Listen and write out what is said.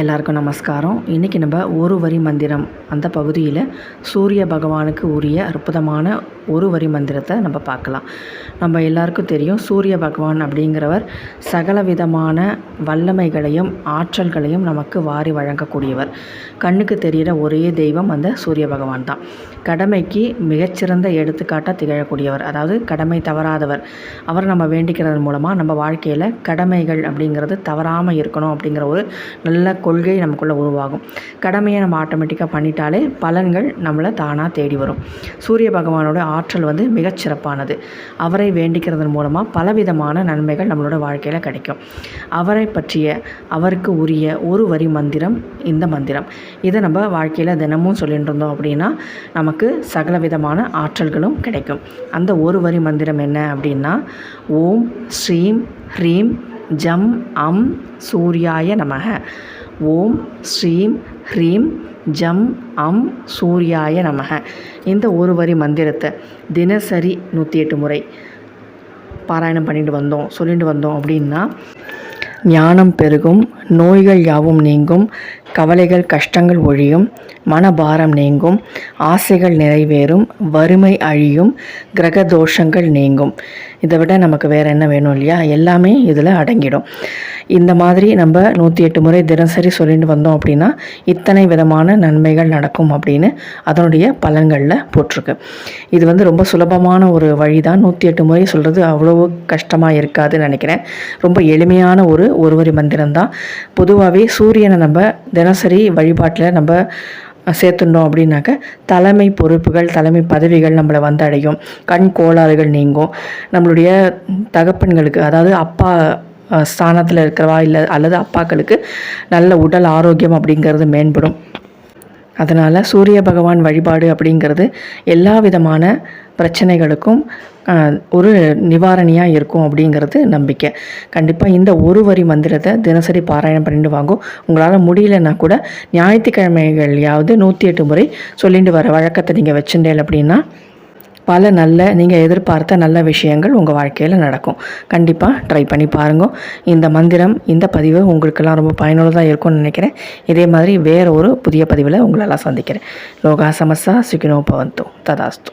எல்லாருக்கும் நமஸ்காரம். இன்றைக்கி நம்ம ஒரு வரி மந்திரம். அந்த பகுதியில் சூரிய பகவானுக்கு உரிய அற்புதமான ஒரு வரி மந்திரத்தை நம்ம பார்க்கலாம். நம்ம எல்லாருக்கும் தெரியும் சூரிய பகவான் அப்படிங்கிறவர் சகல விதமான வல்லமைகளையும் ஆற்றல்களையும் நமக்கு வாரி வழங்கக்கூடியவர். கண்ணுக்கு தெரிகிற ஒரே தெய்வம் அந்த சூரிய பகவான் தான். கடமைக்கு மிகச்சிறந்த எடுத்துக்காட்டாக திகழக்கூடியவர் அதாவது கடமை தவறாதவர். அவர் நம்ம வேண்டிக்கிறது மூலமாக நம்ம வாழ்க்கையில் கடமைகள் அப்படிங்கிறது தவறாமல் இருக்கணும் அப்படிங்கிற ஒரு நல்ல கொள்கை நமக்குள்ளே உருவாகும். கடமையை நம்ம ஆட்டோமேட்டிக்காக பண்ணிட்டாலே பலன்கள் நம்மளை தானாக தேடி வரும். சூரிய பகவானோட ஆற்றல் வந்து மிகச்சிறப்பானது அவரை வேண்டிக்கிறதன் மூலமாக பலவிதமான நன்மைகள் நம்மளோட வாழ்க்கையில் கிடைக்கும். அவரை பற்றிய அவருக்கு உரிய ஒரு வரி மந்திரம் இந்த மந்திரம். இதை நம்ம வாழ்க்கையில் தினமும் சொல்லிட்டு இருந்தோம் அப்படின்னா நமக்கு சகல விதமான ஆற்றல்களும் கிடைக்கும். அந்த ஒரு வரி மந்திரம் என்ன அப்படின்னா ஓம் ஸ்ரீம் ஹ்ரீம் ஜம் அம் சூர்யாய நமக ஓம் ஸ்ரீம் ஹ்ரீம் ஜம் அம் சூர்யாய நமக இந்த ஒரு வரி மந்திரத்தை தினசரி நூற்றி எட்டு முறை பாராயணம் பண்ணிட்டு வந்தோம் சொல்லிட்டு வந்தோம் அப்படின்னா ஞானம் பெருகும் நோய்கள் யாவும் நீங்கும் கவலைகள் கஷ்டங்கள் ஒழியும் மனபாரம் நீங்கும் ஆசைகள் நிறைவேறும் வறுமை அழியும் கிரக தோஷங்கள் நீங்கும். இதை விட நமக்கு வேறு என்ன வேணும் இல்லையா? எல்லாமே இதில் அடங்கிடும். இந்த மாதிரி நம்ம நூற்றி எட்டு முறை தினசரி சொல்லிட்டு வந்தோம் அப்படின்னா இத்தனை விதமான நன்மைகள் நடக்கும் அப்படின்னு அதனுடைய பலன்களில் போட்டிருக்கு. இது வந்து ரொம்ப சுலபமான ஒரு வழி தான் நூற்றி எட்டு முறை சொல்கிறது அவ்வளோ கஷ்டமாக இருக்காதுன்னு நினைக்கிறேன். ரொம்ப எளிமையான ஒரு ஒருவரி மந்திரம் தான் பொதுவாகவே சூரியனை நம்ம தினசரி வழிபாட்டில் நம்ம சேர்த்துட்டோம் அப்படின்னாக்க தலைமை பொறுப்புகள் தலைமை பதவிகள் நம்மளை வந்து அடையும். கண் கோளாறுகள் நீங்கும். நம்மளுடைய தகப்பன்களுக்கு அதாவது அப்பா ஸ்தானத்தில் இருக்கிறவா இல்லை அல்லது அப்பாக்களுக்கு நல்ல உடல் ஆரோக்கியம் அப்படிங்கிறது மேம்படும். அதனால் சூரிய பகவான் வழிபாடு அப்படிங்கிறது எல்லா விதமான பிரச்சனைகளுக்கும் ஒரு நிவாரணியாக இருக்கும் அப்படிங்கிறது நம்பிக்கை. கண்டிப்பாக இந்த ஒரு வரி மந்திரத்தை தினசரி பாராயணம் பண்ணிட்டு வாங்கும் உங்களால் முடியலன்னா கூட ஞாயிற்றுக்கிழமைகளையாவது நூற்றி எட்டு முறை சொல்லிட்டு வர வழக்கத்தை நீங்கள் வச்சுட்டேன் அப்படின்னா பல நல்ல நீங்கள் எதிர்பார்த்த நல்ல விஷயங்கள் உங்கள் வாழ்க்கையில் நடக்கும். கண்டிப்பாக ட்ரை பண்ணி பாருங்க. இந்த மந்திரம் இந்த பதிவு உங்களுக்கெல்லாம் ரொம்ப பயனுள்ளதாக இருக்கும்னு நினைக்கிறேன். இதே மாதிரி வேறு ஒரு புதிய பதிவில் உங்களெல்லாம் சந்திக்கிறேன். லோகா சமஸ்தா சுகினோ பவந்தோ ததாஸ்தோ.